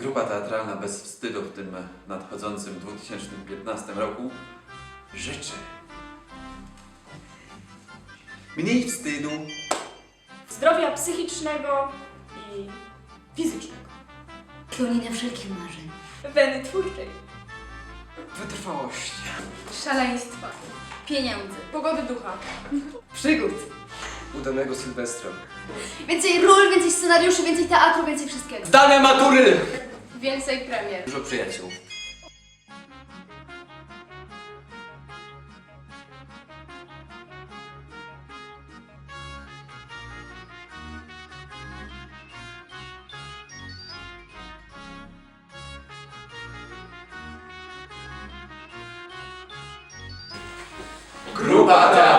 Grupa teatralna bez wstydu w tym nadchodzącym 2015 roku życzy mniej wstydu, zdrowia psychicznego i fizycznego, Spełnienia wszelkich marzeń. weny twórczej, wytrwałości, szaleństwa, Pieniędzy. pogody ducha, Przygód. Udanego Sylwestra. Więcej ról, więcej scenariuszy, więcej teatru, więcej wszystkiego. Zdane matury! Więcej premier. dużo przyjaciół. Grupa.